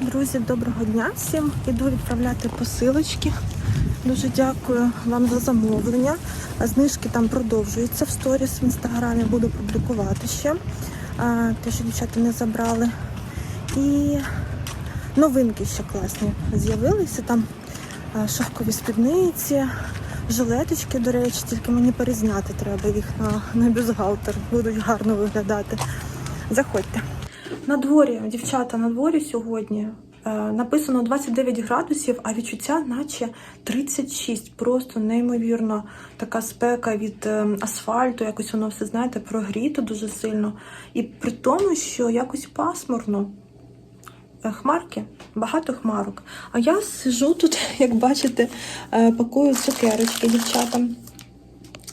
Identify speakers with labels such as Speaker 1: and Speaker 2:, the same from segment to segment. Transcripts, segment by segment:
Speaker 1: Друзі, доброго дня всім. Іду відправляти посилочки. Дуже дякую вам за замовлення. Знижки там продовжуються в сторіс в інстаграмі. Буду публікувати ще. Те, що дівчата не забрали. І новинки ще класні з'явилися. Там шовкові спідниці, жилеточки, до речі, тільки мені перезняти треба їх на, на бюстгальтер. Будуть гарно виглядати. Заходьте. На дворі, дівчата, на дворі сьогодні е, написано 29 градусів, а відчуття наче 36. Просто неймовірно така спека від е, асфальту, якось воно все, знаєте, прогріто дуже сильно. І при тому, що якось пасмурно. Е, Хмарки, багато хмарок. А я сижу тут, як бачите, пакую цукерочки дівчатам.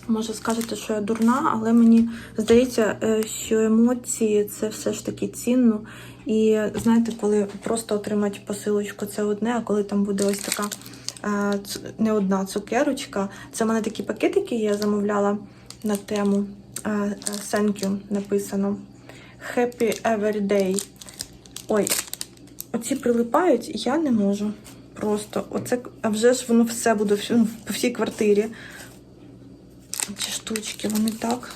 Speaker 1: Може, скажете, що я дурна, але мені здається, е, що емоції це все ж таки цінно. І знаєте, коли просто отримати посилочку, це одне, а коли там буде ось така е, не одна цукерочка. Це в мене такі пакетики я замовляла на тему е, Thank you написано. Happy Every Day. Ой, оці прилипають, я не можу. Просто оце, а вже ж воно все буде по всій квартирі. Штучки, вони так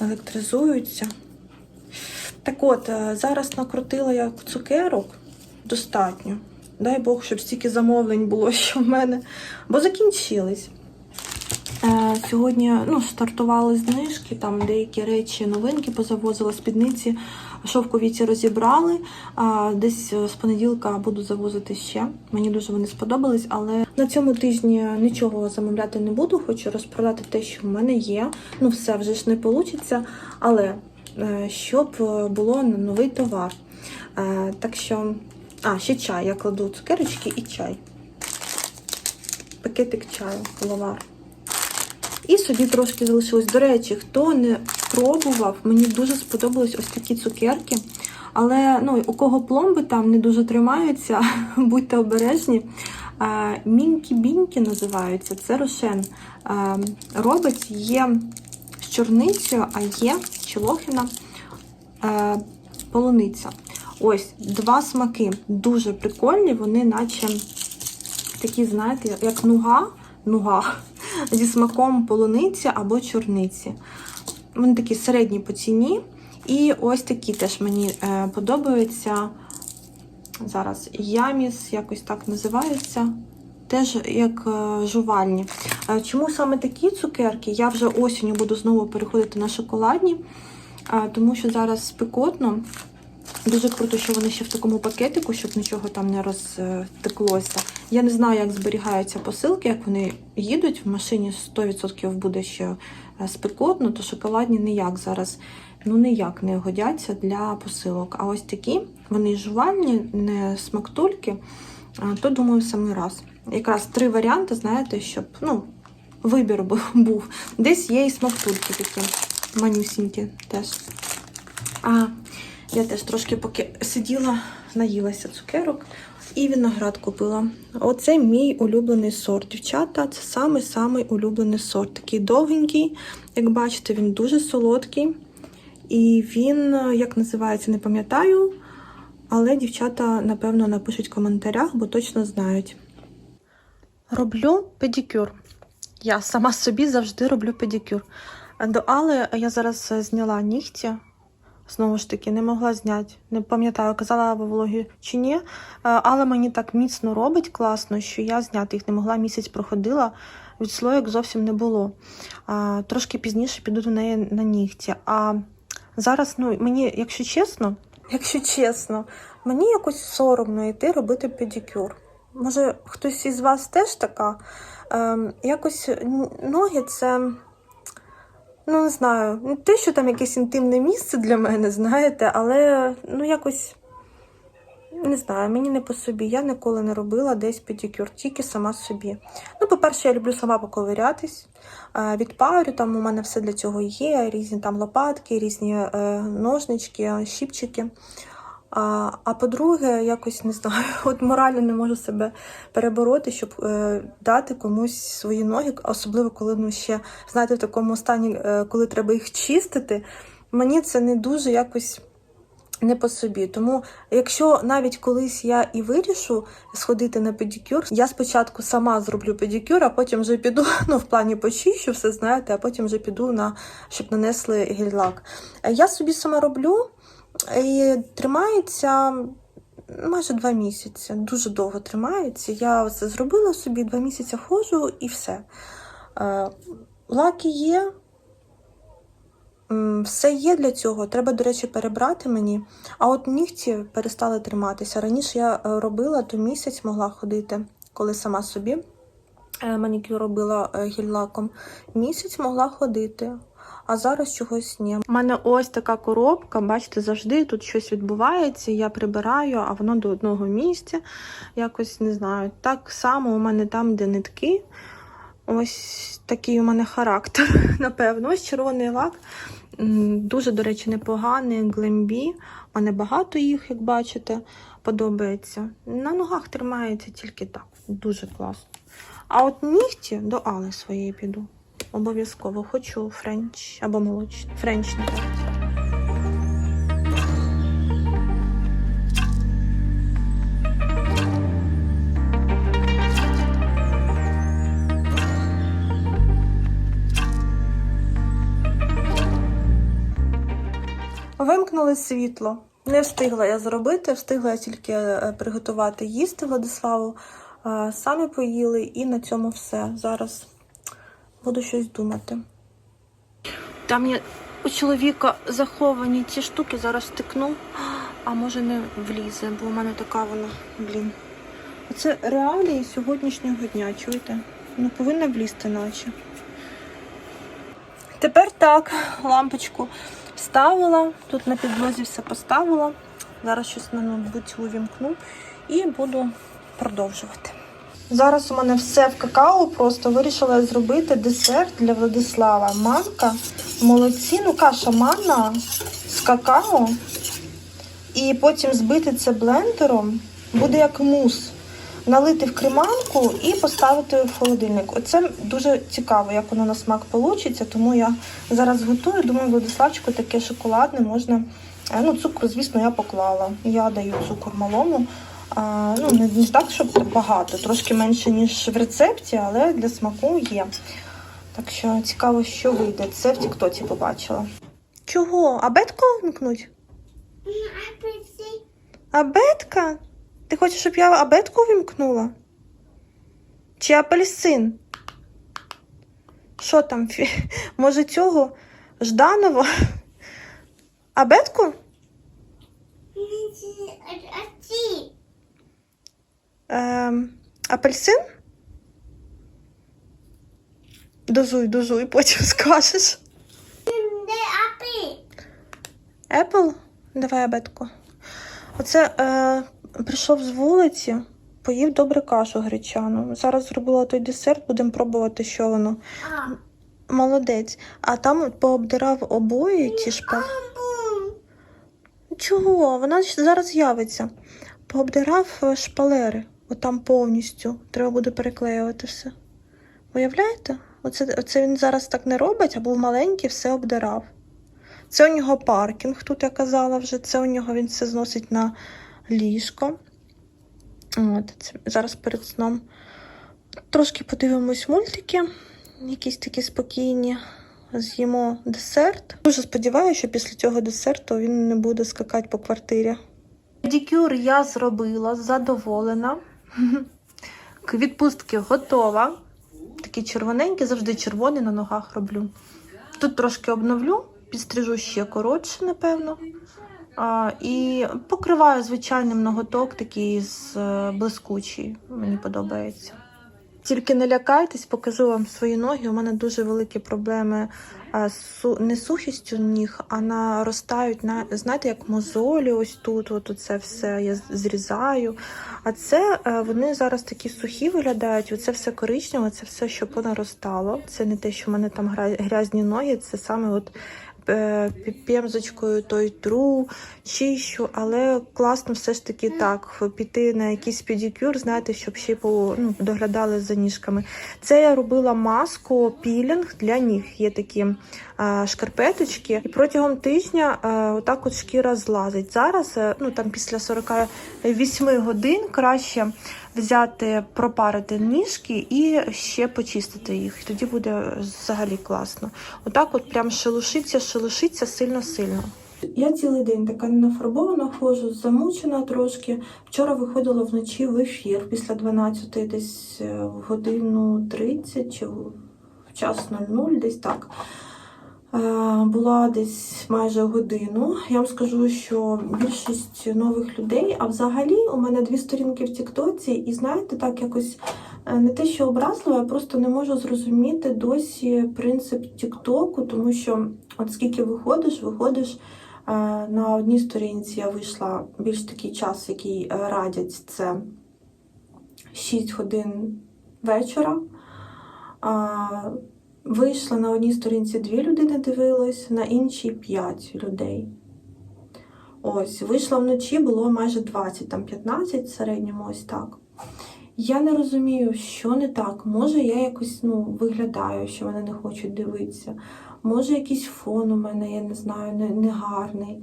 Speaker 1: електризуються. Так от, е, зараз накрутила я цукерок достатньо. Дай Бог, щоб стільки замовлень було, що в мене, бо закінчились. Е, Сьогодні ну, стартували знижки, там деякі речі, новинки позавозила, спідниці, шовкові ці розібрали. Десь е, з понеділка буду завозити ще. Мені дуже вони сподобались, але на цьому тижні нічого замовляти не буду. Хочу розпродати те, що в мене є. Ну, все вже ж не вийде, але е, щоб е, було новий товар. Так що, а, ще чай. Я кладу цукерочки і чай. Пакетик чаю, лавар. І собі трошки залишилось. До речі, хто не пробував, мені дуже сподобались ось такі цукерки. Але ну, у кого пломби там не дуже тримаються, будьте обережні. Мінкі-бінкі називаються. Це рошен робить. Є з чорницею, а є челохіна е, полуниця. Ось два смаки. Дуже прикольні, вони наче такі, знаєте, як нуга, нуга зі смаком полуниці або чорниці. Вони такі середні по ціні. І ось такі теж мені е, подобаються. Зараз яміс, якось так називається. Теж як е, жувальні. Е, Чому саме такі цукерки? Я вже осінню буду знову переходити на шоколадні, тому що зараз спекотно. Дуже круто, що вони ще в такому пакетику, щоб нічого там не розтеклося. Я не знаю, як зберігаються посилки, як вони їдуть. В машині 100% буде ще е, спекотно, то шоколадні ніяк зараз ну ніяк не годяться для посилок. А ось такі, вони жувальні, не смактульки, то думаю, самий раз. Якраз три варіанти, знаєте, щоб ну, вибір був. Десь є і смактульки такі манюсінькі теж. А я теж трошки поки сиділа, наїлася цукерок і виноград купила. Оце мій улюблений сорт. Дівчата, це самий-самий улюблений сорт. Такий довгенький, як бачите, він дуже солодкий. І він, як називається, не пам'ятаю. Але дівчата, напевно, напишуть в коментарях, бо точно знають. Роблю педикюр. Я сама собі завжди роблю педикюр. До Алли я зараз зняла нігті. Знову ж таки, не могла зняти. Не пам'ятаю, казала в влогі чи ні. Е, Але мені так міцно робить класно, що я зняти їх не могла. Місяць проходила, відслоєк зовсім не було. Трошки пізніше піду до неї на нігті. А зараз, ну, мені, якщо чесно, якщо чесно, мені якось соромно йти робити педикюр. Може, хтось із вас теж така? Ем, якось ноги це. Ну, не знаю, не те, що там якесь інтимне місце для мене, знаєте, але ну якось не знаю, мені не по собі. Я ніколи не робила десь педикюр, тільки сама собі. Ну, по-перше, я люблю сама поковирятись. від Відпарю, там у мене все для цього є, різні там лопатки, різні е, ножнички, щіпчики. А, а по-друге, якось не знаю, от морально не можу себе перебороти, щоб е, дати комусь свої ноги, особливо коли ну ще знаєте, в такому стані, е, коли треба їх чистити. Мені це не дуже якось не по собі. Тому, якщо навіть колись я і вирішу сходити на педикюр, я спочатку сама зроблю педикюр, а потім вже піду, ну в плані почищу, все знаєте, а потім вже піду на щоб нанесли гель-лак. Е, Я собі сама роблю і тримається. Майже два місяці, дуже довго тримається. Я це зробила собі, два місяці ходжу і все. Е, Лаки є, Все є для цього. Треба, до речі, перебрати мені. А от нігті перестали триматися. Раніше я е, робила, то місяць могла ходити, коли сама собі е, манікюр робила гель-лаком. Місяць могла ходити. А зараз чогось ні. У мене ось така коробка, бачите, завжди тут щось відбувається. Я прибираю, а воно до одного місця. Якось не знаю. Так само у мене там, де нитки. Ось такий у мене характер, напевно. Ось червоний лак. Дуже, до речі, непоганий глембі. У мене багато їх, як бачите, подобається. На ногах тримається тільки так. Дуже класно. А от нігті до Али своєї піду. Обов'язково хочу френч або молочний. Френч, напевно. Вимкнули світло. Не встигла я зробити, встигла я тільки е, приготувати їсти Владиславу. Самі поїли, і на цьому все. Зараз буду щось думати. Там є у чоловіка заховані ці штуки, зараз втикну, а може не влізе, бо у мене така вона, блін. Це реалії сьогоднішнього дня, чуєте? Ну, повинна влізти, наче. Тепер так, лампочку вставила, тут на підлозі все поставила. Зараз щось на ноутбуці увімкну і буду продовжувати. Зараз у мене все в какао, просто вирішила зробити десерт для Владислава. Манка, молодці, ну каша манна з какао. І потім збити це блендером, буде як мус. Налити в креманку і поставити в холодильник. Оце дуже цікаво, як воно на смак вийде, тому я зараз готую. Думаю, Владиславчику таке шоколадне можна. Е, Ну, цукру, звісно, я поклала. Я даю цукор малому. Ну, не, так, щоб багато, трошки менше, ніж в рецепті, але для смаку є. Так що цікаво, що вийде. Це в Тіктоці побачила. Чого? Абетку вмкнуть? Абетка? Ти хочеш, щоб я абетку вімкнула? Чи апельсин? Що там? Може, цього Жданова? Абетку? Ем, апельсин? Дозуй, дозуй, потім скажеш. Apple? Давай абетку. Оце е, прийшов з вулиці, поїв добре кашу гречану. Зараз зробила той десерт, будемо пробувати, що воно. Молодець. А там пообдирав обої ті шпа. Чого? Вона зараз з'явиться. Пообдирав е, шпалери. Отам повністю. Треба буде переклеювати все. Уявляєте? Оце, оце він зараз так не робить, а був маленький, все обдирав. Це у нього паркінг, тут я казала вже. Це у нього він все зносить на ліжко. От, це зараз перед сном. Трошки подивимось мультики, якісь такі спокійні. З'їмо десерт. Дуже сподіваюся, що після цього десерту він не буде скакати по квартирі. Педикюр я зробила, задоволена. Відпустки готова. Такі червоненькі, завжди червоні на ногах роблю. Тут трошки обновлю, підстрижу ще коротше, напевно. А, і покриваю звичайним ноготок, такий з е, блискучий. Мені подобається. Тільки не лякайтесь, покажу вам свої ноги. У мене дуже великі проблеми з не сухістю ніг, а наростають на знаєте, як мозолі. Ось тут, от це все я зрізаю. А це е, вони зараз такі сухі виглядають. Оце все коричневе, це все, що понаростало. Це не те, що в мене там грязні ноги, це саме от е, пемзочкою той тру, чищу, але класно все ж таки так піти на якийсь педикюр, знаєте, щоб ще по, ну, доглядали за ніжками. Це я робила маску пілінг для ніг. Є такі е, шкарпеточки, і протягом тижня е, отак от шкіра злазить. Зараз, е, ну там після 48 годин краще взяти, пропарити ніжки і ще почистити їх. Тоді буде взагалі класно. Отак, от прям шелушиться, шелушиться сильно-сильно. Я цілий день така ненафарбована ходжу, замучена трошки. Вчора виходила вночі в ефір після 12 десь е, в годину 30 чи в час 00, десь так. Е, Була десь майже годину. Я вам скажу, що більшість нових людей, а взагалі у мене дві сторінки в Тіктоці, і знаєте, так якось е, не те, що образливо, я просто не можу зрозуміти досі принцип Тіктоку, тому що от скільки виходиш, виходиш. е, На одній сторінці я вийшла більш такий час, який радять, це 6 годин вечора. Вийшла на одній сторінці дві людини дивились, на іншій п'ять людей. Ось, вийшла вночі, було майже 20, там 15 в середньому ось так. Я не розумію, що не так. Може, я якось ну, виглядаю, що мене не хочуть дивитися. Може, якийсь фон у мене, я не знаю, не, не.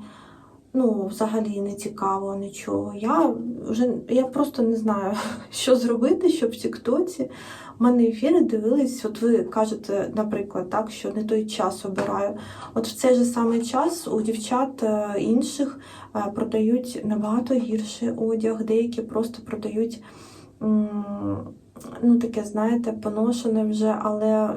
Speaker 1: Ну, взагалі не цікаво нічого. Я вже я просто не знаю, що зробити, щоб в Тіктоці у мене ефіри дивились. От ви кажете, наприклад, так, що не той час обираю. От в цей же самий час у дівчат е, інших е, продають набагато гірший одяг, деякі просто продають. Ну, таке, знаєте, поношене вже, але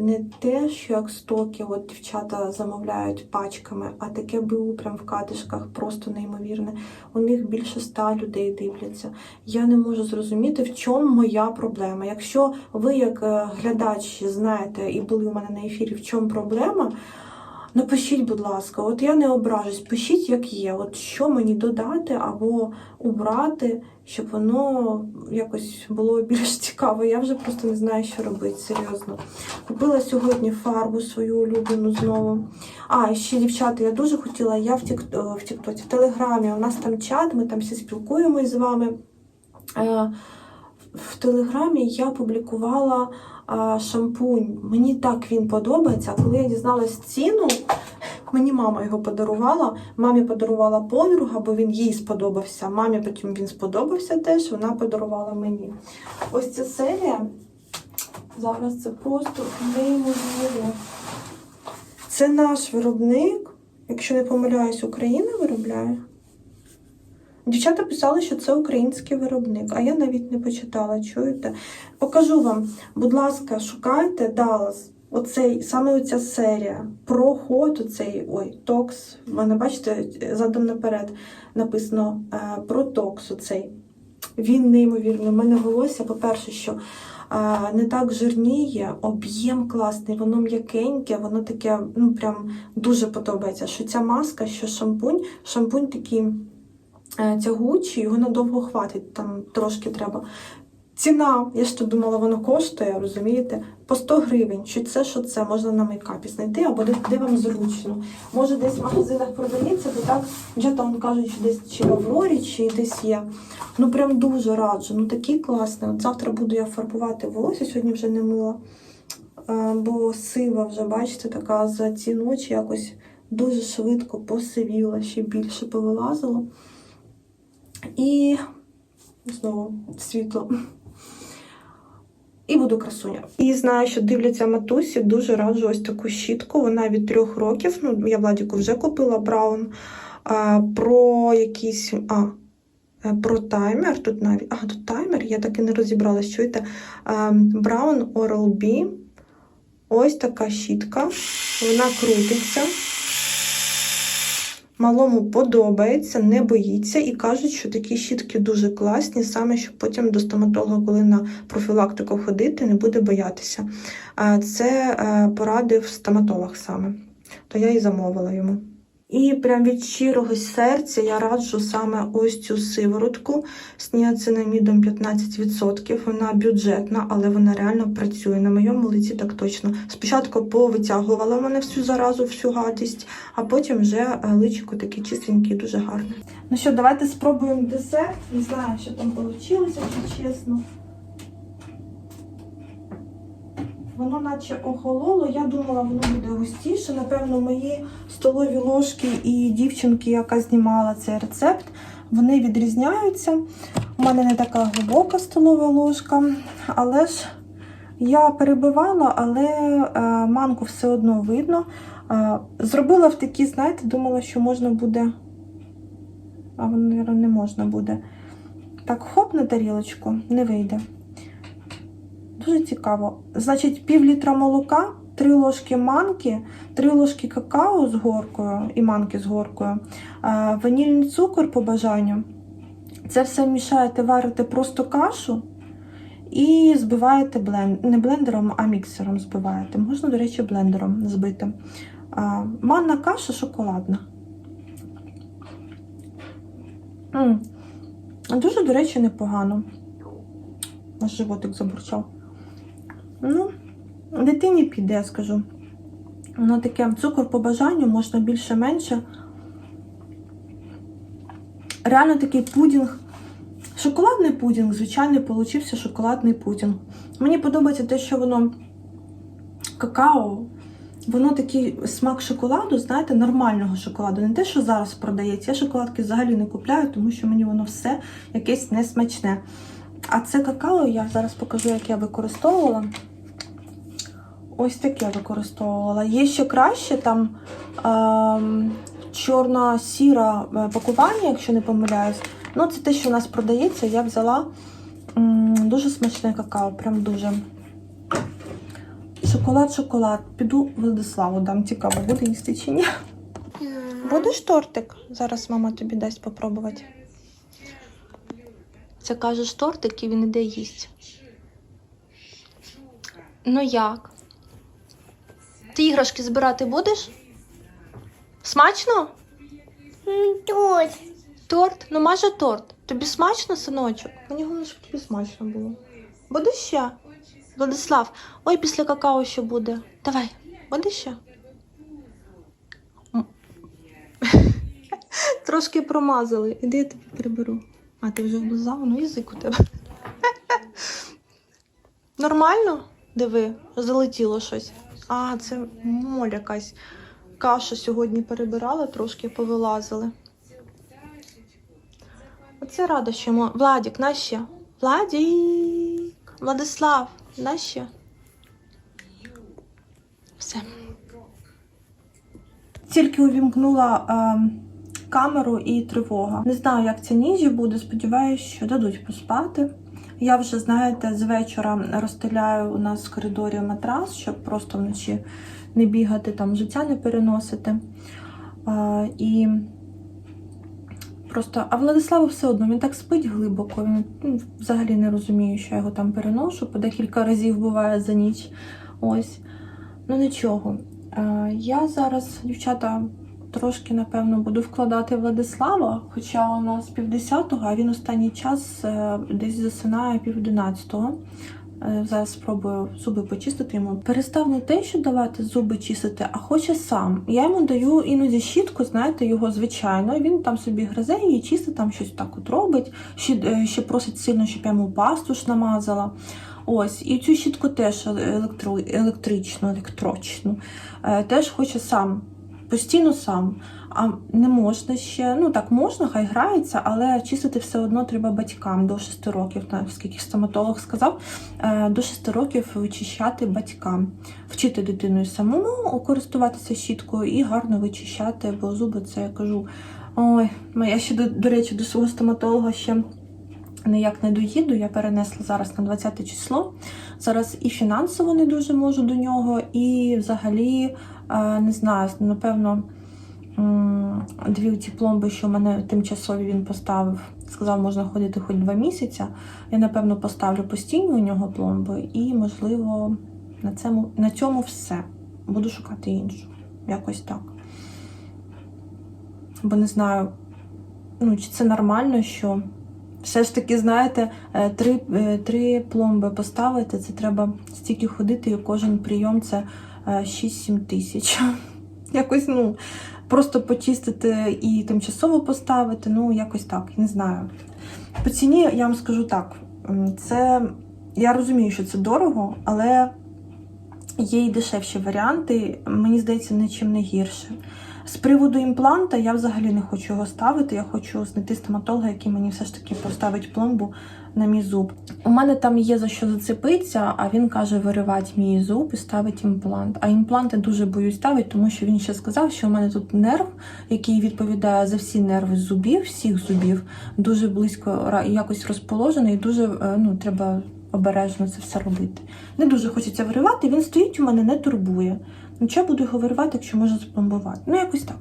Speaker 1: не те, що як стоки, от дівчата замовляють пачками, а таке БУ прям в катишках, просто неймовірне. У них більше ста людей дивляться. Я не можу зрозуміти, в чому моя проблема. Якщо ви, як е, глядач, знаєте і були у мене на ефірі, в чому проблема. Напишіть, будь ласка, от я не ображусь, пишіть, як є. От що мені додати або убрати, щоб воно якось було більш цікаво. Я вже просто не знаю, що робити, серйозно. Купила сьогодні фарбу свою улюблену знову. А, ще дівчата, я дуже хотіла, я в тік в Тіктоці, в Телеграмі. У нас там чат, ми там всі спілкуємось з вами. Е, В Телеграмі я публікувала шампунь. Мені так він подобається. Коли я дізналась ціну, мені мама його подарувала. Мамі подарувала подруга, бо він їй сподобався. Мамі потім він сподобався теж, вона подарувала мені. Ось ця серія. Зараз це просто неймовірно. Це наш виробник. Якщо не помиляюсь, Україна виробляє. Дівчата писали, що це український виробник, а я навіть не почитала, чуєте? Покажу вам, будь ласка, шукайте Dallas. Оцей, саме оця серія. Про ход, оцей, ой, токс. В мене, бачите, задом наперед написано е, про токс оцей. Він неймовірний. У мене волосся, по-перше, що е, не так жирніє, об'єм класний, воно м'якеньке, воно таке, ну прям дуже подобається. Що ця маска, що шампунь, шампунь такий тягучий, його надовго хватить, там трошки треба. Ціна, я ж думала, воно коштує, розумієте, по 100 гривень. Що це, що це, можна на мейкапі знайти, або де, де вам зручно. Може, десь в магазинах продається, бо так вже кажуть, що десь чи в Аврорі, чи десь є. Ну прям дуже раджу. Ну такий класний. От завтра буду я фарбувати волосся, сьогодні вже не мила. Е, Бо сива вже, бачите, така за ці ночі якось дуже швидко посивіла, ще більше повилазило. І знову світло. І буду красуня. І знаю, що дивляться матусі, дуже раджу ось таку щітку. Вона від трьох років. Ну, я Владіку вже купила Браун. А, про якийсь. А, е, про таймер. Тут навіть. А, тут таймер, я так і не розібралась. Чуєте? Браун Oral-B. Ось така щітка. Вона крутиться. Малому подобається, не боїться і кажуть, що такі щітки дуже класні, саме щоб потім до стоматолога, коли на профілактику ходити, не буде боятися. Це е, порадив стоматолог саме, то я і замовила йому. І прям від щирого серця я раджу саме ось цю сиворотку з ніацинамідом 15%. Вона бюджетна, але вона реально працює. На моєму лиці так точно. Спочатку повитягувала мене всю заразу, всю гадість, а потім вже е, личико таке чистеньке дуже гарне. Ну що, давайте спробуємо десерт. Не знаю, що там вийшло, якщо чесно. Воно наче охололо. Я думала, воно буде густіше. Напевно, мої столові ложки і дівчинки, яка знімала цей рецепт, вони відрізняються. У мене не така глибока столова ложка, але ж я перебивала, але е, манку все одно видно. Е, зробила в такі, знаєте, думала, що можна буде. А воно, мабуть, не можна буде. Так, хоп на тарілочку, не вийде. Дуже цікаво. Значить, пів літра молока, 3 ложки манки, 3 ложки какао з горкою і манки з горкою, е, ванільний цукор по бажанню. Це все мішаєте, варите просто кашу і збиваєте блен... не блендером, а міксером збиваєте. Можна, до речі, блендером збити. Е, Манна каша шоколадна. Дуже, до речі, непогано. Аж животик забурчав. Дитині піде, я скажу. Воно таке цукор по бажанню, можна більше-менше. Реально такий пудінг. Шоколадний пудінг, звичайно, получився шоколадний пудінг. Мені подобається те, що воно какао, воно такий смак шоколаду, знаєте, нормального шоколаду. Не те, що зараз продається. Я шоколадки взагалі не купляю, тому що мені воно все якесь несмачне. А це какао я зараз покажу, як я використовувала. Ось таке використовувала. Є ще краще там ем, чорно-сіра е, пакування, якщо не помиляюсь. Ну, це те, що у нас продається. Я взяла м, дуже смачне какао, прям дуже. Шоколад-шоколад. Піду Владиславу дам. Цікаво, буде їсти чи ні. Будеш тортик? Зараз мама тобі дасть попробувати. Це кажеш тортик і він іде їсть. Ну як? Ти іграшки збирати будеш? Смачно?
Speaker 2: Тут.
Speaker 1: Торт? Ну майже торт. Тобі смачно, синочок? Мені головне, щоб тобі смачно було. Буде ще? Владислав, ой, після какао ще буде. Давай, буде ще? Трошки промазали. Іди я тобі приберу. А, ти вже облизав, ну язик у тебе. Нормально? Диви, залетіло щось. А, це моль якась. Каша сьогодні перебирала, трошки повилазили. Оце рада, що мо... Владік, на ще? Владік! Владислав, на ще? Все. Тільки увімкнула е, камеру і тривога. Не знаю, як ця ніжі буде. Сподіваюся, що дадуть поспати. Я вже, знаєте, з вечора розстеляю у нас в коридорі матрас, щоб просто вночі не бігати, там життя не переносити. А, і просто, а Владиславу все одно, він так спить глибоко. Він ну, взагалі не розуміє, що я його там переношу. По декілька разів буває за ніч. Ось. Ну нічого. А, я зараз, дівчата, трошки, напевно, буду вкладати Владислава, хоча у нас півдесятого, а він останній час е, десь засинає піводинадцятого. Е, Зараз спробую зуби почистити йому. Перестав не те, що давати зуби чистити, а хоче сам. Я йому даю іноді щітку, знаєте, його звичайно. Він там собі гризе її, чистить, там щось так от робить. Ще, е, ще просить сильно, щоб я йому пасту ж намазала. Ось, і цю щітку теж електро, електричну, електрочну, е, теж хоче сам. Постійно сам. А не можна ще, ну так можна, хай грається, але чистити все одно треба батькам до 6 років, так, скільки стоматолог сказав, е, до 6 років вичищати батькам, вчити дитину самому користуватися щіткою і гарно вичищати, бо зуби це я кажу. Ой, я ще до, до речі, до свого стоматолога ще ніяк не доїду. Я перенесла зараз на 20 число. Зараз і фінансово не дуже можу до нього, і взагалі не знаю, напевно. Дві ці пломби, що мене тимчасові він поставив, сказав, можна ходити хоч два місяці. Я, напевно, поставлю постійні у нього пломби, і, можливо, на цьому, на цьому все. Буду шукати іншу. Якось так. бо не знаю, ну, чи це нормально, що все ж таки, знаєте, е, три, е, три пломби поставити, це треба стільки ходити, і кожен прийом це 6-7 тисяч. Якось, ну, просто почистити і тимчасово поставити, ну, якось так, не знаю. По ціні я вам скажу так: це я розумію, що це дорого, але є і дешевші варіанти. Мені здається, нічим не гірше. З приводу імпланта я взагалі не хочу його ставити. Я хочу знайти стоматолога, який мені все ж таки поставить пломбу на мій зуб. У мене там є за що зацепитися, а він каже виривати мій зуб і ставить імплант. А імплант я дуже боюсь ставити, тому що він ще сказав, що у мене тут нерв, який відповідає за всі нерви зубів, всіх зубів, дуже близько якось розположений, і дуже е, ну, треба обережно це все робити. Не дуже хочеться виривати, він стоїть у мене, не турбує. Ну, чого буду його виривати, якщо можна запломбувати? Ну, якось так.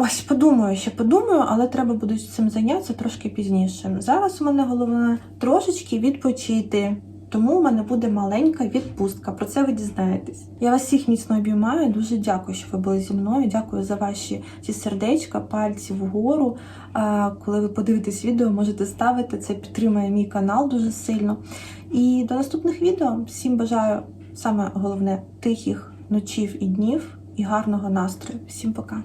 Speaker 1: Ось, подумаю, ще подумаю, але треба буде цим зайнятися трошки пізніше. Зараз у мене головне трошечки відпочити. Тому у мене буде маленька відпустка. Про це ви дізнаєтесь. Я вас всіх міцно обіймаю. Дуже дякую, що ви були зі мною. Дякую за ваші ці сердечка, пальці вгору. Коли ви подивитесь відео, можете ставити. Це підтримує мій канал дуже сильно. І до наступних відео. Всім бажаю саме головне тихих ночів і днів і гарного настрою. Всім пока!